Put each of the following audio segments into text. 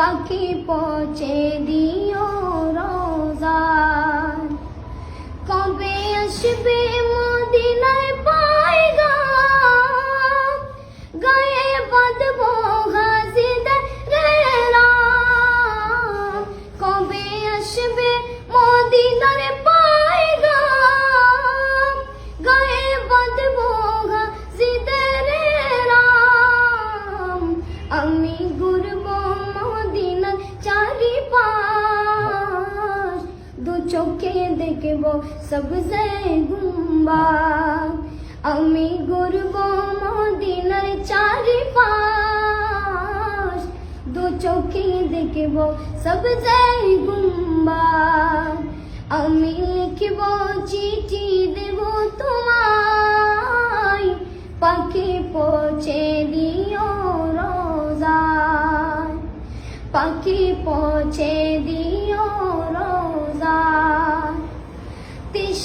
পাখি পচে দিও রোজার। কবে আসবে মদিনায় পাইগা গায়ে বাঁধবো চোখে দেখব সবজে গুম্বা আমি ঘুরব মদিনার চারিপাশ দু চোখে দেখব সবজে গুম্বা আমি লিখব চিঠি দেব তোমায় পাখি পৌঁছে দিও রোজায় পাখি পৌঁছে দিও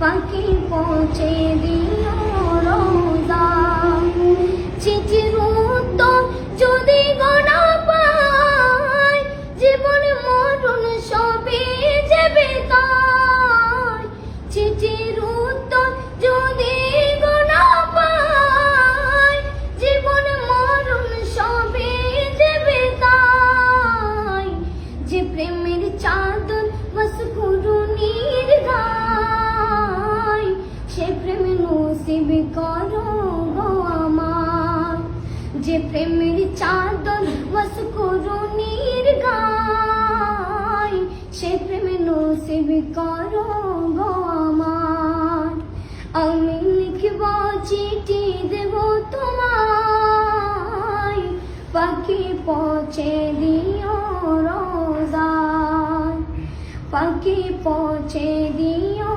পাখি পৌঁছে দিও রোজা। চিঠির যে প্রেমের চাদর বস করুণীর গায়, সে প্রেম নসিব করো গো আমার। আমি লিখব চিঠি দেব তোমায় পাখি পৌঁছে দিও রোজায়। পাখি পৌঁছে দিও